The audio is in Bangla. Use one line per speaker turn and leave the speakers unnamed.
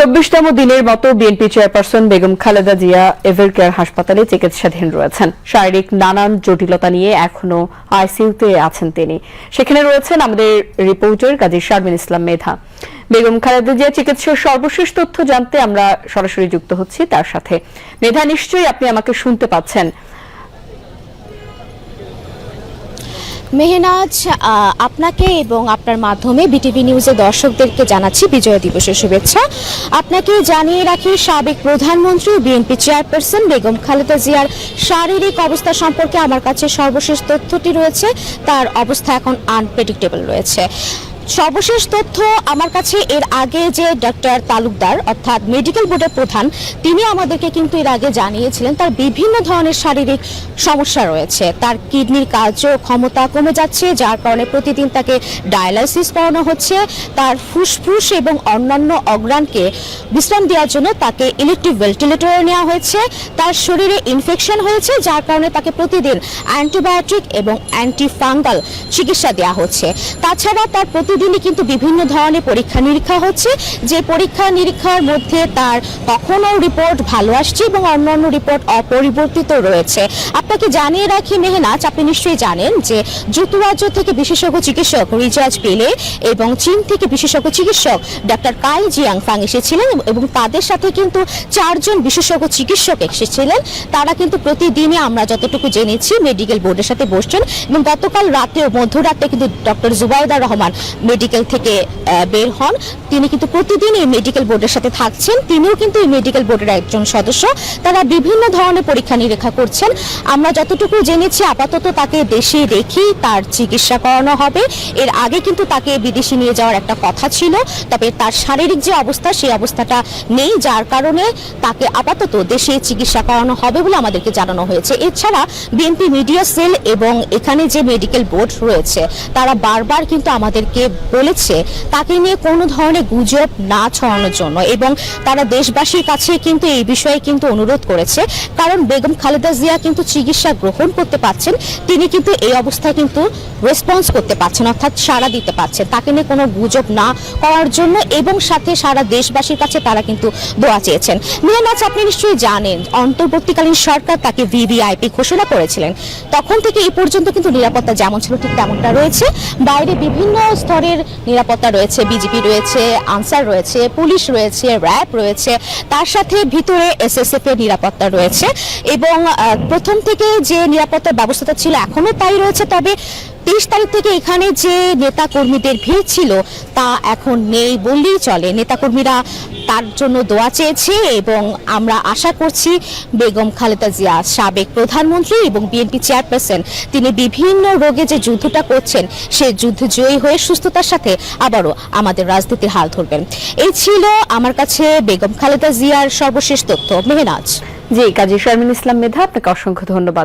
চব্বিশতম দিনের মতো BNP chairperson Begum Khaleda Zia Evercare হাসপাতালে চিকিৎসাধীন রয়েছেন। শারীরিক নানান জটিলতা নিয়ে এখনও আইসিইউতে আছেন তিনি। সেখানে রয়েছেন আমাদের রিপোর্টার কাজী শারমিন ইসলাম মেধা। বেগম খালেদা জিয়া চিকিৎসার সর্বশেষ তথ্য জানতে আমরা সরাসরি যুক্ত হচ্ছি তার সাথে। মেধা, নিশ্চয়ই আপনি আমাকে শুনতে পাচ্ছেন।
মেহনাজ আপনাকে এবং আপনার মাধ্যমে বিটিভি নিউজের দর্শকদেরকে জানাচ্ছি বিজয় দিবসের শুভেচ্ছা। আপনাকে জানিয়ে রাখি, সাবেক প্রধানমন্ত্রী বিএনপি চেয়ারপারসন বেগম খালেদা জিয়ার শারীরিক অবস্থা সম্পর্কে আমার কাছে সর্বশেষ তথ্যটি রয়েছে। তার অবস্থা এখন আনপ্রেডিক্টেবল রয়েছে। সর্বশেষ তথ্য আমার কাছে এর আগে যে ডক্টর তালুকদার, অর্থাৎ মেডিকেল বোর্ডের প্রধান, তিনি আমাদেরকে কিন্তু এর আগে জানিয়েছিলেন তার বিভিন্ন ধরনের শারীরিক সমস্যা রয়েছে। তার কিডনির কার্য ক্ষমতা কমে যাচ্ছে, যার কারণে প্রতিদিন তাকে ডায়ালাইসিস করানো হচ্ছে। তার ফুসফুস এবং অন্যান্য অগ্রাণকে বিশ্রাম দেওয়ার জন্য তাকে ইলেকট্রিক ভেন্টিলেটরে নেওয়া হয়েছে। তার শরীরে ইনফেকশন হয়েছে, যার কারণে তাকে প্রতিদিন অ্যান্টিবায়োটিক এবং অ্যান্টিফাঙ্গাল চিকিৎসা দেওয়া হচ্ছে। তাছাড়া তার প্রতিদিনই কিন্তু বিভিন্ন ধরনের পরীক্ষা নিরীক্ষা হচ্ছে। যে পরীক্ষা নিরীক্ষার মধ্যে তার কখনো রিপোর্ট ভালো আসছে এবং অন্যান্য রিপোর্ট অপরিবর্তিত রয়েছে। আপনাকে জানিয়ে রাখি মেহনাজ, আপনি নিশ্চয়ই জানেন যে যুক্তরাজ্য থেকে বিশেষজ্ঞ চিকিৎসক রিচার্জ পেলে এবং চীন থেকে বিশেষজ্ঞ চিকিৎসক ডাক্তার কাই জিয়াং ফাং এসেছিলেন এবং তাদের সাথে কিন্তু চারজন বিশেষজ্ঞ চিকিৎসক এসেছিলেন। তারা কিন্তু প্রতিদিনই আমরা যতটুকু জেনেছি মেডিকেল বোর্ডের সাথে বসছেন এবং গতকাল রাতেও মধ্যরাতে কিন্তু ডক্টর জুবাইদা রহমান মেডিকেল থেকে বের হন। তিনি কিন্তু প্রতিদিন এই মেডিকেল বোর্ডের সাথে থাকছেন। তিনিও কিন্তু এই মেডিকেল বোর্ডের একজন সদস্য। তারা বিভিন্ন ধরনের পরীক্ষা নিরীক্ষা করছেন। আমরা যতটুকু জেনেছি, আপাতত তাকে দেশে রেখেই তার চিকিৎসা করানো হবে। এর আগে কিন্তু তাকে বিদেশে নিয়ে যাওয়ার একটা কথা ছিল, তবে তার শারীরিক যে অবস্থা, সেই অবস্থাটা নেই, যার কারণে তাকে আপাতত দেশে চিকিৎসা করানো হবে বলে আমাদেরকে জানানো হয়েছে। এছাড়া বিএনপি মিডিয়া সেল এবং এখানে যে মেডিকেল বোর্ড রয়েছে, তারা বারবার কিন্তু আমাদেরকে বলেছে, তাকে নিয়ে কোনো ধরনের গুজব না ছড়ানোর জন্য এবং তারা দেশবাসীর কাছে কিন্তু এই বিষয়ে কিন্তু অনুরোধ করেছে। কারণ বেগম খালেদা জিয়া কিন্তু চিকিৎসা গ্রহণ করতে পারছেন, তিনি কিন্তু এই অবস্থায় কিন্তু রেসপন্স করতে পারছেন, অর্থাৎ সাড়া দিতে পারছেন। তাকে নিয়ে কোনো গুজব না করার জন্য এবং সাথে সারা দেশবাসীর কাছে তারা কিন্তু দোয়া চেয়েছেন। মিয়ানাজ আপনি নিশ্চয়ই জানেন, অন্তর্বর্তীকালীন সরকার তাকে ভিভিআইপি ঘোষণা করেছিলেন। তখন থেকে এই পর্যন্ত কিন্তু নিরাপত্তা যেমন ছিল, ঠিক তেমনটা রয়েছে। বাইরে বিভিন্ন স্তরের নিরাপত্তা রয়েছে, বিজেপি রয়েছে, আনসার রয়েছে, পুলিশ রয়েছে, র্যাব রয়েছে, তার সাথে ভিতরে এসএসএফ এর নিরাপত্তা রয়েছে এবং প্রথম থেকে যে নিরাপত্তার ব্যবস্থাটা ছিল এখনও তাই রয়েছে, তবে তেইশ তারিখ থেকে এখানে যে নেতা কর্মীদের ভিড় ছিল, তা এখন নেই বললেই চলে। নেতাকর্মীরা তার জন্য দোয়া চেয়েছে এবং আমরা আশা করছি বেগম খালেদা জিয়া সাবেক প্রধানমন্ত্রী এবং বিএনপি চেয়ারপারসন, তিনি বিভিন্ন রোগে যে যুদ্ধটা করছেন, সে যুদ্ধ জয়ী হয়ে সুস্থতার সাথে আবারও আমাদের রাজনীতির হাল ধরবেন। এই ছিল আমার কাছে বেগম খালেদা জিয়ার সর্বশেষ তথ্য। মেহনাজ।
জি, কাজী শারমিন ইসলাম মেধা, আপনাকে অসংখ্য ধন্যবাদ।